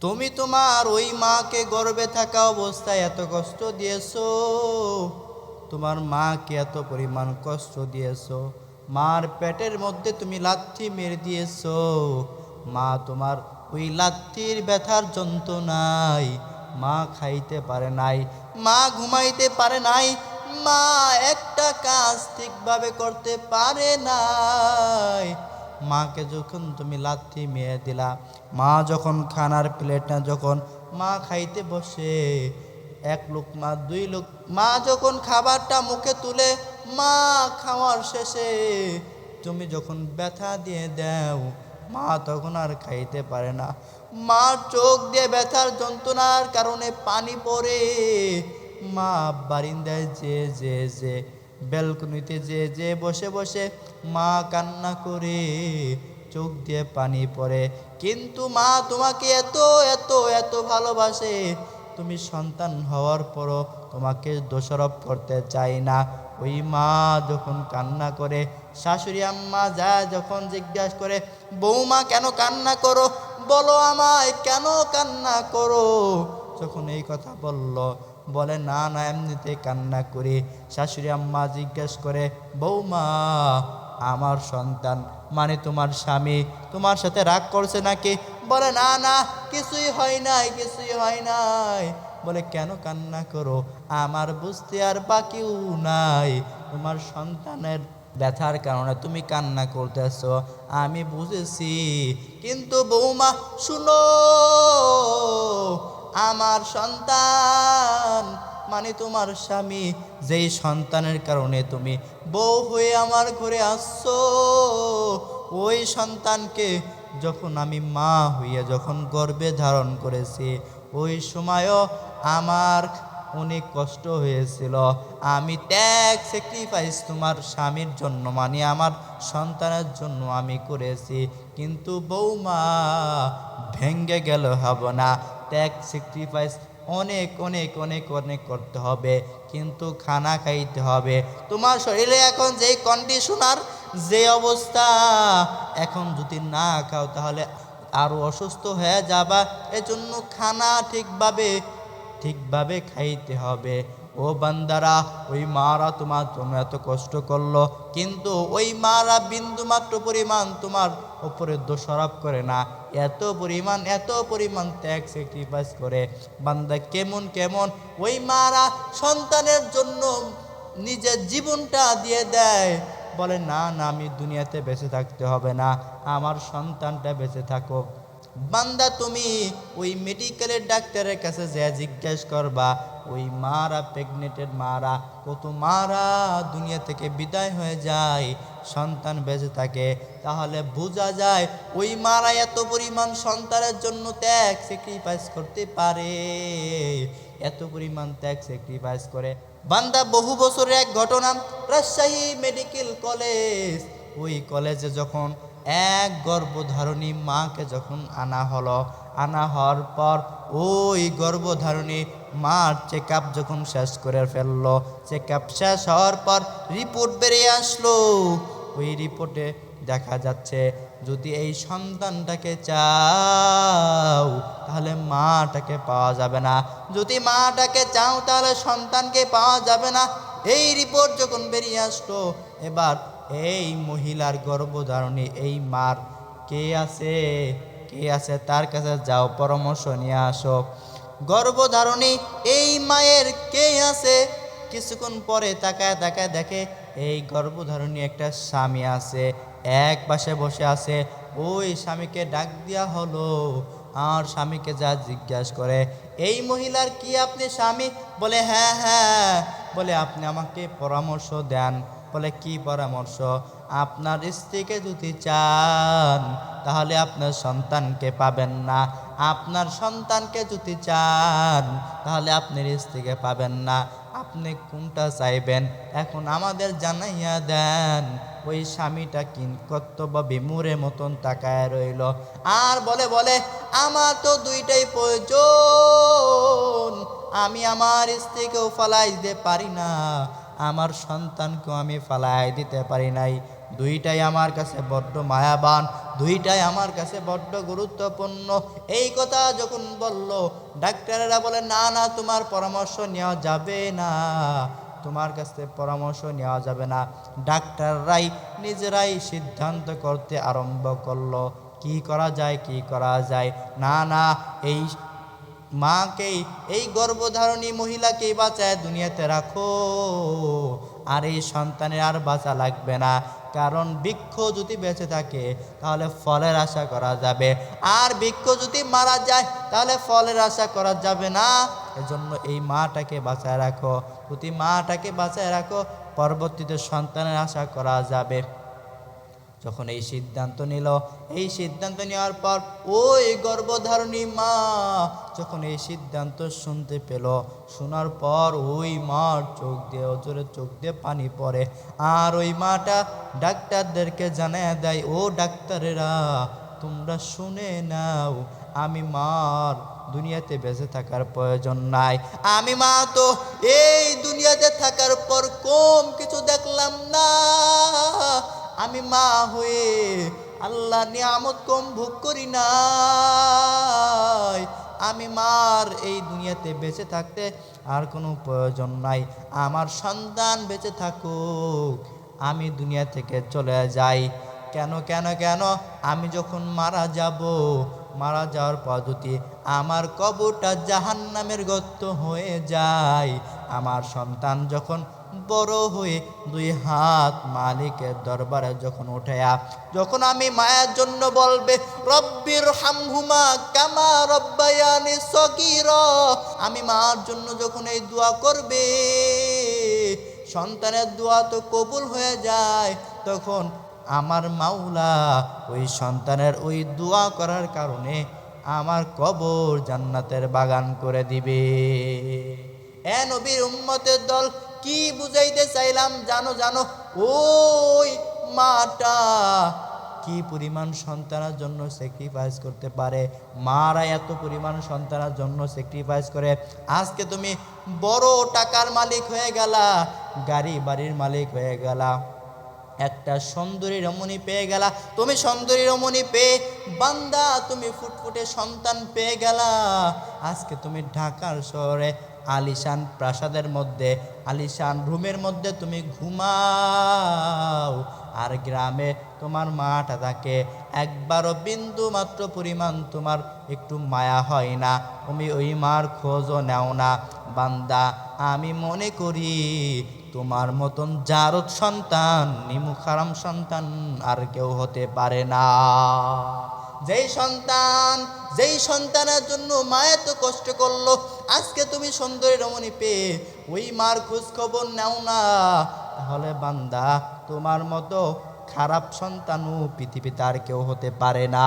তুমি তোমার ওই মাকে গর্বে থাকা অবস্থায় এত কষ্ট দিয়েছ? তোমার মাকে এত পরিমাণ কষ্ট দিয়েছ? মার পেটের মধ্যে তুমি লাথি মেরে দিয়েছ। মা, তোমার ওই লাথির ব্যথার যন্ত্রণায় মা খাইতে পারে নাই, মা ঘুমাইতে পারে নাই, মা একটা কাজ ঠিকভাবে করতে পারে নাই। মাকে যখন তুমি লাথি মেয়ে দিলা, মা যখন খানার প্লেটটা যখন মা খাইতে বসে, এক লোক মা, দুই লোক, মা যখন খাবারটা মুখে তুলে, মা খাওয়ার শেষে তুমি যখন ব্যথা দিয়ে দেও, মা তখন আর খাইতে পারে না। মা চোখ দিয়ে ব্যথার যন্ত্রণার কারণে পানি পড়ে, মা বারিন্দায় যে যে যে ব্যালকনিতে যে যে বসে বসে মা কান্না করে, চোখ দিয়ে পানি পড়ে। কিন্তু মা তোমাকে এত এত এত ভালোবাসে, তুমি সন্তান হওয়ার পরও তোমাকে দোষারোপ করতে চাই না। ওই মা যখন কান্না করে, শাশুড়ি আম্মা যা যখন জিজ্ঞাসা করে, বৌমা, কেন কান্না করো? বলো আমায়, কেন কান্না করো? যখন এই কথা বলল, বলে, না না এমনিতে কান্না করি। শাশুড়ি আম্মা জিজ্ঞেস করে, বৌমা, আমার সন্তান মানে তোমার স্বামী, তোমার সাথে রাগ করছে নাকি? বলে, না না, কিছুই হয় নাই, কিছুই হয় নাই। বলে, কেন কান্না করো? আমার বুঝতে আর বাকিও নাই। তোমার সন্তানের ব্যথার কারণে তুমি কান্না করতেছ, আমি বুঝেছি। কিন্তু বৌমা, শুনো আমার সন্তান। মানে তোমার স্বামী, যেই সন্তানের কারণে তুমি বউ হয়ে আমার ঘরে আসছো, ওই সন্তানকে যখন আমি মা হইয়া যখন গর্বে ধারণ করেছি, ওই সময়ও আমার অনেক কষ্ট হয়েছিল। আমি ত্যাগ স্যাক্রিফাইস তোমার স্বামীর জন্য মানে আমার সন্তানের জন্য আমি করেছি। কিন্তু বৌমা ভেঙ্গে গেল, হব না। ত্যাগ স্যাক্রিফাইস অনেক অনেক অনেক অনেক করতে হবে। কিন্তু খানা খাইতে হবে। তোমার শরীরে এখন যেই কন্ডিশনার যে অবস্থা, এখন যদি না খাও তাহলে আরও অসুস্থ হয়ে যাবা। এজন্য খানা ঠিকভাবে ঠিকভাবে খাইতে হবে। ও বান্দারা, ওই মারা তোমার জন্য এত কষ্ট করল। কিন্তু ওই মারা বিন্দু মাত্র পরিমাণ তোমার উপরে দোষারোপ করে না। এত পরিমাণ এত পরিমাণ ত্যাগ স্যাক্রিফাইস করে। বান্দা কেমন কেমন? ওই মারা সন্তানের জন্য নিজের জীবনটা দিয়ে দেয়। বলে, না না, আমি দুনিয়াতে বেঁচে থাকতে হবে না। আমার সন্তানটা বেঁচে থাকো বান্দা, তুমি ওই মেডিকেলের ডাক্তারের কাছে যে জিজ্ঞেস করবা, ওই মারা প্রেগনেন্টেড মারা কত মারা দুনিয়া থেকে বিদায় হয়ে যায়, সন্তান বেঁচে থাকে। তাহলে বোঝা যায় ওই মারা এত পরিমাণ সন্তানের জন্য ত্যাগ স্যাক্রিফাইস করতে পারে। এত পরিমাণ ত্যাগ স্যাক্রিফাইস করে। বান্দা, বহু বছরের এক ঘটনা, রাজশাহী মেডিকেল কলেজ ওই কলেজে যখন এক গর্ভধারণী মাকে যখন আনা হলো, আনা হওয়ার পর ওই গর্ভধারণী মার চেক যখন শেষ করে ফেলল চেক শেষ হওয়ার পর রিপোর্ট বেরিয়ে আসলো। ওই রিপোর্টে দেখা যাচ্ছে, যদি এই সন্তানটাকে চাও, তাহলে মাটাকে পাওয়া যাবে না। যদি মাটাকে চাও, তাহলে সন্তানকে পাওয়া যাবে না। এই রিপোর্ট যখন বেরিয়ে আসলো, এবার এই মহিলার গর্ভধারণী, এই মার কে আছে? কে আছে? তার কাছে যাও, পরামর্শ নিয়ে আসো। গর্ভধারণী, এই মায়ের কে আছে? কিছুক্ষণ পরে তাকায় তাকায় দেখে এই গর্ভধারণী একটা স্বামী আছে। এক পাশে বসে আছে। ওই স্বামীকে ডাক দেওয়া হলো। আর স্বামীকে যা জিজ্ঞাসা করে, এই মহিলার কি আপনি স্বামী? বলে হ্যাঁ হ্যাঁ। বলে, আপনি আমাকে পরামর্শ দেন। বলে, কি পরামর্শ? আপনার স্ত্রীকে যদি চান, তাহলে আপনার সন্তানকে পাবেন না। আপনার সন্তানকে যদি চান, তাহলে আপনার স্ত্রীকে পাবেন না। আপনি কোনটা চাইবেন? এখন আমাদের জানাইয়া দেন, ওই স্বামীটা কিন কর্তব্য বিমুরের মতন তাকায় রইল। আর বলে বলে, আমার তো দুইটাই প্রয়োজন। আমি আমার স্ত্রীকেও ফালাই দিতে পারি না। আমার সন্তানকেও আমি ফালাই দিতে পারি নাই। দুইটাই আমার কাছে বড্ড মায়াবান, দুইটাই আমার কাছে বড্ড গুরুত্বপূর্ণ। এই কথা যখন বলল, ডাক্তারেরা বলে, না না, তোমার পরামর্শ নেওয়া যাবে না। তোমার কাছে পরামর্শ নেওয়া যাবে না। ডাক্তাররাই নিজেরাই সিদ্ধান্ত করতে আরম্ভ করল, কি করা যায়, কি করা যায়? না না, এই মাকেই এই গর্ভধারণী মহিলাকেই বাঁচায় দুনিয়াতে রাখো। আর এই সন্তানের আর বাঁচা লাগবে না। কারণ বৃক্ষ যদি বেঁচে থাকে, তাহলে ফলের আশা করা যাবে। আর বৃক্ষ যদি মারা যায়, তাহলে ফলের আশা করা যাবে না। এজন্য এই মাটাকে বাঁচায় রাখো। যদি মাটাকে বাঁচায় রাখো, পরবর্তীতে সন্তানের আশা করা যাবে। যখন এই সিদ্ধান্ত নিল, এই সিদ্ধান্ত নেওয়ার পর ওই গর্ভধারণী মা যখন এই সিদ্ধান্ত শুনতে পেল, শোনার পর ওই মার চোখ দিয়ে ওজোরে চোখ দিয়ে পানি পড়ে। আর ওই মাটা ডাক্তারদেরকে জানায় দেয়, ও ডাক্তারেরা, তোমরা শুনে নাও, আমি মার দুনিয়াতে বেঁচে থাকার প্রয়োজন নাই। আমি মা তো এই দুনিয়াতে থাকার পর কম কিছু দেখলাম না। আমি মা হয়ে আল্লাহ নিয়ামত কম ভোগ করি নাই। আমি মার এই দুনিয়াতে বেঁচে থাকতে আর কোনো প্রয়োজন নাই। আমার সন্তান বেঁচে থাকুক, আমি দুনিয়া থেকে চলে যাই। কেন কেন কেন? আমি যখন মারা যাব, মারা যাওয়ার পদ্ধতি আমার কবরটা জাহান নামের গত্য হয়ে যায়। আমার সন্তান যখন বড় হয়ে দুই হাত মালিকের দরবারে যখন উঠেয়া যখন আমি মায়ের জন্য বলবে রব্বির হামহুমা কামা রব্বায়ানি সগির আমি মার জন্য যখন এই দোয়া করবে, সন্তানের দোয়া তো কবুল হয়ে যায়, তখন আমার মাওলা ওই সন্তানের ওই দোয়া করার কারণে আমার কবর জান্নাতের বাগান করে দিবে। এ নবীর উম্মতের দল কি বুঝাইতে চাইলাম? জানো জানো। ওই মাটা কি পরিমাণ সন্তানের জন্য স্যাক্রিফাইস করতে পারে? মারা এত পরিমাণ সন্তানের জন্য স্যাক্রিফাইস করে। আজকে তুমি বড় টাকার মালিক হয়ে গেলা, গাড়ি বাড়ির মালিক হয়ে গেলা, একটা সুন্দরী রমণী পেয়ে গেলা। তুমি সুন্দরী রমণী পেয়ে বান্দা, তুমি ফুটফুটে সন্তান পেয়ে গেলা। আজকে তুমি ঢাকার শহরে আলিশান প্রাসাদের মধ্যে, আলিশান রুমের মধ্যে তুমি ঘুমাও। আর গ্রামে তোমার মাটা থাকে, একবারও বিন্দু মাত্র পরিমাণ তোমার একটু মায়া হয় না। তুমি ওই মার খোঁজও নেও না। বান্দা, আমি মনে করি তোমার মতন জারদ সন্তান, নিমুখারাম সন্তান আর কেউ হতে পারে না। যেই সন্তান, যেই সন্তানের জন্য মা এত কষ্ট করল, আজকে তুমি সুন্দরী রমণী পেয়ে ওই মার খোঁজ খবর নেও না। তাহলে বান্দা, তোমার মতো খারাপ সন্তানও পৃথিবীতে আর কেউ হতে পারে না।